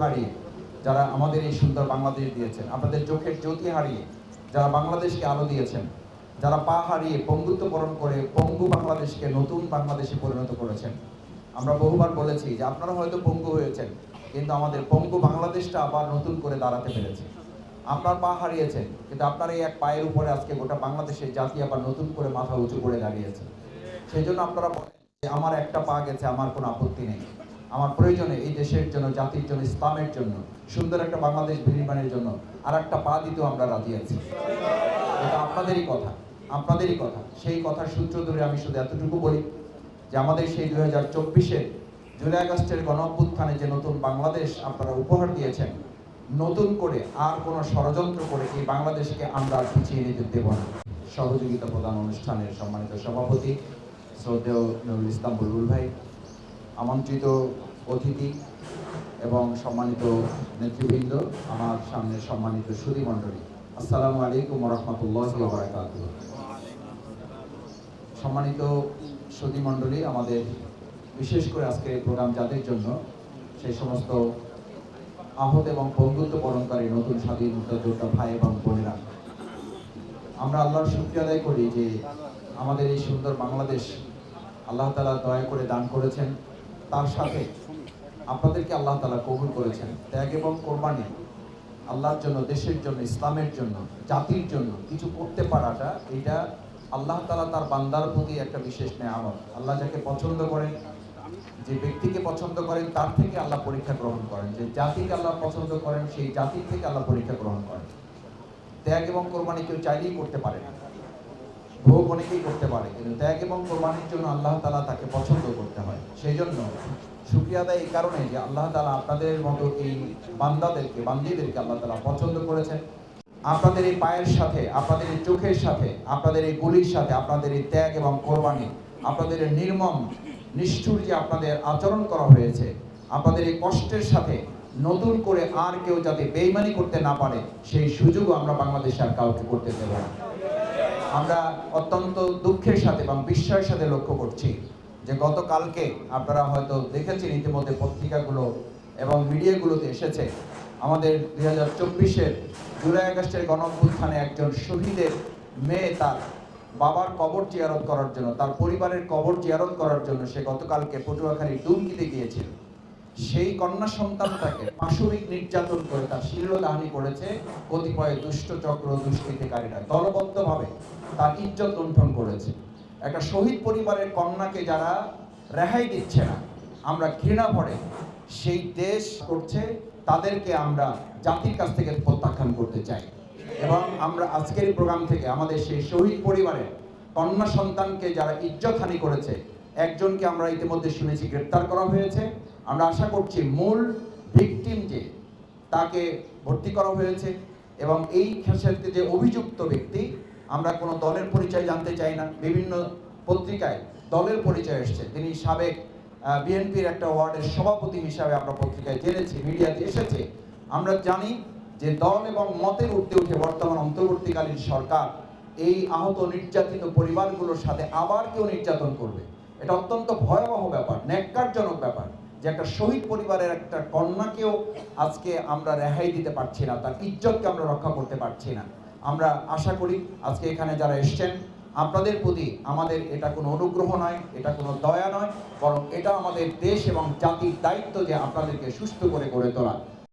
হারিয়ে, যারা আমাদের এই সুন্দর বাংলাদেশ দিয়েছেন, আপনাদের চোখের জ্যোতি হারিয়ে, যারা বাংলাদেশকে আলো দিয়েছেন, যারা পা হারিয়ে পঙ্গুত্ব বরণ করে পঙ্গু বাংলাদেশকে নতুন বাংলাদেশে পরিণত করেছেন। আমরা বহুবার বলেছি যে আপনারা হয়তো পঙ্গু হয়েছেন, কিন্তু আমাদের পঙ্গু বাংলাদেশটা আবার নতুন করে দাঁড়াতে পেরেছে। আপনার পা হারিয়েছেন, কিন্তু আপনার এই এক পায়ের উপরে আজকে গোটা বাংলাদেশের জাতি আবার নতুন করে মাথা উঁচু করে দাঁড়িয়েছে। সেই জন্য আপনারা বলেন যে আমার একটা পা গেছে, আমার কোনো আপত্তি নেই। আমার প্রয়োজনে এই দেশের জন্য, জাতির জন্য, ইসলামের জন্য, সুন্দর একটা বাংলাদেশ বিনির্মাণের জন্য আর একটা পা দিতেও আমরা রাজি আছি। এটা আপনাদেরই কথা আপনাদেরই কথা। সেই কথার সূত্র ধরে আমি শুধু এতটুকু বলি যে আমাদের সেই দুই হাজার চব্বিশে জুলাই আগস্টের গণ অভ্যুত্থানে যে নতুন বাংলাদেশ আপনারা উপহার দিয়েছেন, নতুন করে আর কোনো ষড়যন্ত্র করে এই বাংলাদেশকে আমরা পিছিয়ে নিতে দেব না। সহযোগিতা প্রদান অনুষ্ঠানের সম্মানিত সভাপতি শ্রদ্ধেয় নুরুল ইসলাম বুলবুল ভাই আমন্ত্রিত অতিথি এবং সম্মানিত নেতৃবৃন্দ, আমার সামনে সম্মানিত সুধী মণ্ডলী। আসসালামু আলাইকুম রহমতুল্লাহ বারাকাতুহ সম্মানিত সুধী মণ্ডলী, আমাদের বিশেষ করে আজকে এই প্রোগ্রাম যাদের জন্য সেই সমস্ত আহত এবং বন্ধুত্ব বরণকারী নতুন স্বাধীন মুক্তিযোদ্ধা ভাই এবং বোনেরা, আমরা আল্লাহর শুক্রিয়া আদায় করি যে আমাদের এই সুন্দর বাংলাদেশ আল্লাহ তালা দয়া করে দান করেছেন। তার সাথে আপনাদেরকে আল্লাহ তালা কবুল করেছেন। ত্যাগ এবং কোরবানি আল্লাহর জন্য, দেশের জন্য, ইসলামের জন্য, জাতির জন্য কিছু করতে পারাটা, এটা আল্লাহ তালা তার বান্দার প্রতি একটা বিশেষ নেয়ামত। আল্লাহ যাকে পছন্দ করেন, যে ব্যক্তিকে পছন্দ করেন, তার থেকে আল্লাহ পরীক্ষা গ্রহণ করেন। যে জাতিকে আল্লাহ পছন্দ করেন, সেই জাতির থেকে আল্লাহ পরীক্ষা গ্রহণ করেন। ত্যাগ এবং কোরবানি কেউ চাইলেই করতে পারে না। ভোগ অনেকেই করতে পারে, কিন্তু ত্যাগ এবং কোরবানির জন্য আল্লাহ তালা তাকে পছন্দ করতে হয়। সেই জন্য এই কারণে যে আল্লাহ তালা আপনাদের মতো এই বান্দাদেরকে, বান্দিদেরকে আল্লাহ তালা পছন্দ করেছেন। আপনাদের এই পায়ের সাথে, আপনাদের এই চোখের সাথে, আপনাদের এই গুলির সাথে, আপনাদের এই ত্যাগ এবং কোরবানি, আপনাদের নির্মম, নিষ্ঠুর যে আপনাদের আচরণ করা হয়েছে, আপনাদের এই কষ্টের সাথে নতুন করে আর কেউ যাতে বেইমানি করতে না পারে, সেই সুযোগও আমরা বাংলাদেশে আর কাউকে করতে দেব না। আমরা অত্যন্ত দুঃখের সাথে এবং বিস্ময়ের সাথে লক্ষ্য করছি যে গতকালকে আপনারা হয়তো দেখেছেন ইতিমধ্যে পত্রিকাগুলো এবং মিডিয়াগুলোতে এসেছে, আমাদের দুই হাজার চব্বিশের জুলাই আগস্টের গণঅভ্যুত্থানে একজন শহীদের মেয়ে তার বাবার কবর জিয়ারত করার জন্য, তার পরিবারের কবর জিয়ারত করার জন্য সে গতকালকে পটুয়াখালী ডুমকিতে গিয়েছিল। সেই কন্যা সন্তানটাকে পাশবিক নির্যাতন করে তার শিল্পদাহানি করেছে কতিপয় দুষ্ট চক্র দুষ্কৃতিকারীরা। দলবদ্ধভাবে তার ইজ্জত লুণ্ঠন করেছে। একটা শহীদ পরিবারের কন্যাকে যারা রেহাই দিচ্ছে না, আমরা ঘৃণা ভরে সেই দেশ করছে, তাদেরকে আমরা জাতির কাছ থেকে প্রত্যাখ্যান করতে চাই। এবং আমরা আজকের প্রোগ্রাম থেকে আমাদের সেই শহীদ পরিবারের কন্যা সন্তানকে যারা ইজ্জতহানি করেছে, একজনকে আমরা ইতিমধ্যে শুনেছি গ্রেপ্তার করা হয়েছে। আমরা আশা করছি মূল ভিকটিম যে তাকে ভর্তি করা হয়েছে এবং এই ক্ষেত্রে যে অভিযুক্ত ব্যক্তি, আমরা কোনো দলের পরিচয় জানতে চাই না। বিভিন্ন পত্রিকায় দলের পরিচয় এসছে। তিনি সাবেক বিএনপির একটা ওয়ার্ডের সভাপতি হিসাবে আমরা পত্রিকায় জেনেছি, মিডিয়াতে এসেছে। আমরা জানি যে দল এবং মতের উঠতে উঠে বর্তমান অন্তর্বর্তীকালীন সরকার এই আহত নির্যাতিত পরিবারগুলোর সাথে আবার কেউ নির্যাতন করবে। এটা অত্যন্ত ভয়াবহ ব্যাপার, ন্যাক্কারজনক ব্যাপার। যে একটা শহীদ পরিবারের একটা কন্যাকেও আজকে আমরা রেহাই দিতে পারছি না, তার ইজ্জতকে আমরা রক্ষা করতে পারছি না। আমরা আশা করি আজকে এখানে যারা এসছেন, আপনাদের প্রতি আমাদের এটা কোনো অনুগ্রহ নয়, এটা কোনো দয়া নয়, বরং এটা আমাদের দেশ এবং জাতির দায়িত্ব যে আপনাদেরকে সুস্থ করে গড়ে তোলা।